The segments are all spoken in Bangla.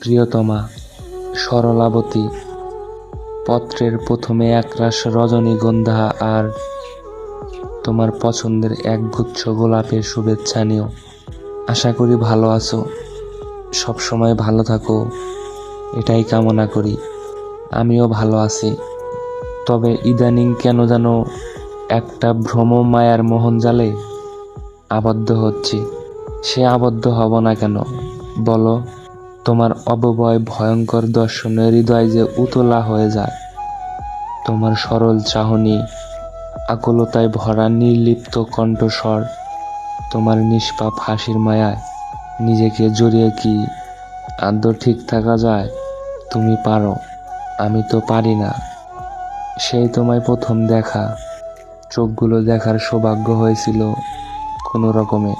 প্রিয়তমা, সরলাবতী, পত্রের প্রথমে একরাশ রজনীগন্ধা আর তোমার পছন্দের একগুচ্ছ গোলাপের শুভেচ্ছা নিও। আশা করি ভালো আছো। সবসময় ভালো থাকো। এটাই কামনা করি। আমিও ভালো আছি। তবে ইদানিং কেন যেন একটা ভ্রম মায়ার মোহন জালে আবদ্ধ হচ্ছি। সে আবদ্ধ হব না কেন? বলো। তোমার অববয় ভয়ঙ্কর দর্শনে হৃদয় যে উতলা হয়ে যায়। তোমার সরল চাহনি, আকুলতায় ভরা নির্লিপ্ত কণ্ঠস্বর, তোমার নিষ্পাপ হাসির মায়ায় নিজেকে জড়িয়ে কি আদ্য ঠিক থাকা যায়? তুমি পারো, আমি তো পারি না। সেই তোমায় প্রথম দেখা, চোখগুলো দেখার সৌভাগ্য হয়েছিল কোনো রকমে।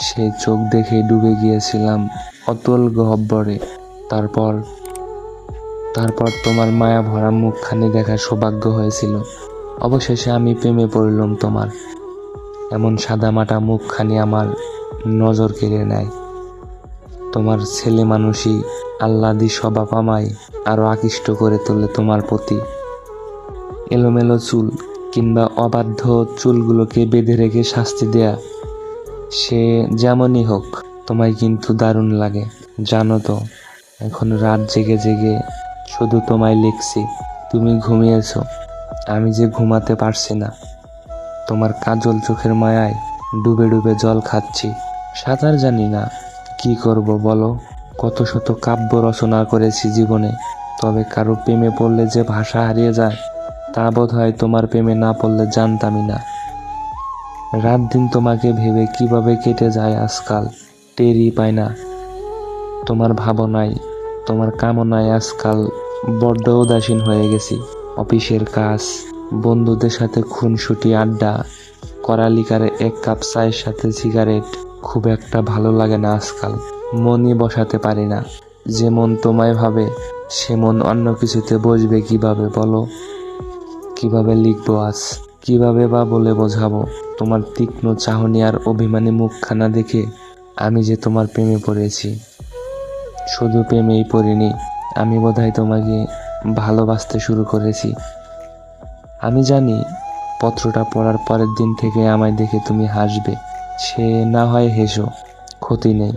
সেই চোখ দেখে ডুবে গিয়েছিলাম অতল গহ্বরে। তারপর তারপর তোমার মায়া ভরা মুখখানি দেখার সৌভাগ্য হয়েছিল। অবশেষে আমি প্রেমে পড়লাম তোমার। এমন সাদামাটা মুখখানি আমার নজর কেড়ে নেয়। তোমার ছেলে মানুষই আল্লাদি স্বভাব আমায় আরও আকৃষ্ট করে তোলে তোমার প্রতি। এলোমেলো চুল কিংবা অবাধ্য চুলগুলোকে বেঁধে রেখে শাস্তি দেয়া সে যেমনই হোক, তোমায় কিন্তু দারুণ লাগে। জানো তো, এখন রাত জেগে জেগে শুধু তোমায় লিখছি, তুমি ঘুমিয়েছো। আমি যে ঘুমাতে পারছি না। তোমার কাজল চোখের মায়ায় ডুবে ডুবে জল খাচ্ছি। সাঁতার জানি না, কি করব বলো? কত শত কাব্য রচনা করেছি জীবনে, তবে কারও প্রেমে পড়লে যে ভাষা হারিয়ে যায়, তা বোধ হয় তোমার প্রেমে না পড়লে জানতামই না। রাত দিন তোমাকে ভেবে কীভাবে কেটে যায় আজকাল? টেরই পায় না। তোমার ভাবনায়, তোমার কামনায় আজকাল বড্ড উদাসীন হয়ে গেছি। অফিসের কাজ, বন্ধুদের সাথে খুনসুটি আড্ডা করালিকারে এক কাপ চায়ের সাথে সিগারেট খুব একটা ভালো লাগে না আজকাল। মনই বসাতে পারি না। যে মন তোমায় ভাবে সে মন অন্য কিছুতে বসবে কীভাবে বলো? কীভাবে লিখব আজ? কীভাবে বা বলে বোঝাবো? তোমার তীক্ষ্ণ চাহনি আর অভিমানী মুখখানা দেখে আমি যে তোমার প্রেমে পড়েছি। শুধু প্রেমেই পড়িনি, আমি বোধহয় তোমাকে ভালোবাসতে শুরু করেছি। আমি জানি পত্রটা পড়ার পরের দিন থেকে আমায় দেখে তুমি হাসবে। সে না হয় হেসো, ক্ষতি নেই।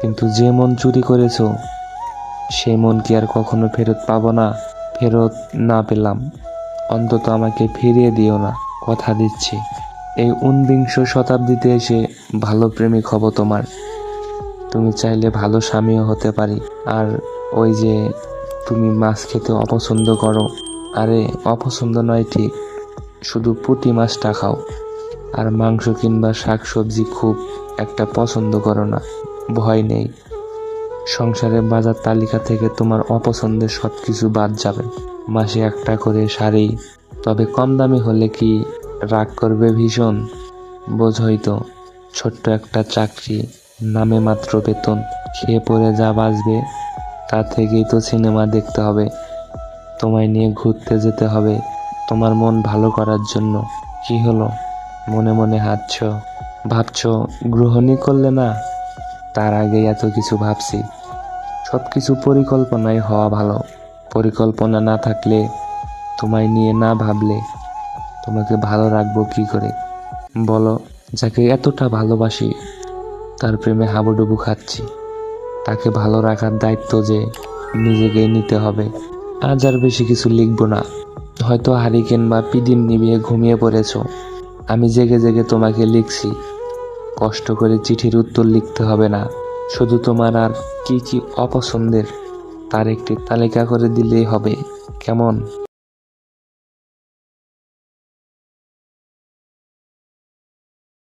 কিন্তু যে মন চুরি করেছ সেই মন কি আর কখনো ফেরত পাবো না? ফেরত না পেলাম। অন্তত আমাকে ফিরিয়ে দিও না, কথা দিচ্ছি। এই ঊনবিংশ শতাব্দীতে এসে ভালো প্রেমিক হব তোমার। তুমি চাইলে ভালো স্বামীও হতে পারি। আর ওই যে তুমি মাছ খেতে অপছন্দ করো, আরে অপছন্দ নয় ঠিক, শুধু পুঁটি মাছটা খাও। আর মাংস কিংবা শাক সবজি খুব একটা পছন্দ করো না, ভয় নেই। সংসারের বাজার তালিকা থেকে তোমার অপছন্দের সব কিছু বাদ যাবে। মাসে একটা করে শাড়ি। তবে কম দামি হলে কি রাগ করবে ভীষণ? বোঝই তো ছোট্ট একটা চাকরি, নামে মাত্র বেতন, খেয়ে পড়ে যা বাঁচবে, তা থেকেই তো সিনেমা দেখতে হবে। তোমায় নিয়ে ঘুরতে যেতে হবে, তোমার মন ভালো করার জন্য। কি হলো? মনে মনে হাঁটছ, ভাবছ গ্রহণই করলে না? তার আগেই এত কিছু ভাবছি। সব কিছু পরিকল্পনায় হওয়া ভালো। পরিকল্পনা না থাকলে, তোমায় নিয়ে না ভাবলে তোমাকে ভালো রাখব কি করে? বলো, যাকে এতটা ভালোবাসি, তার প্রেমে হাবুডুবু খাচ্ছি। তাকে ভালো রাখার দায়িত্ব যে নিজেকেই নিতে হবে। আজ আর বেশি কিছু লিখব না। হয়তো হারিকেন বা পিদিম নিবিয়ে ঘুমিয়ে পড়েছ। আমি জেগে জেগে তোমাকে লিখছি। কষ্ট করে চিঠির উত্তর লিখতে হবে না। শুধু তোমার আর কি কি অপছন্দের তার একটি তালিকা করে দিলেই হবে। কেমন?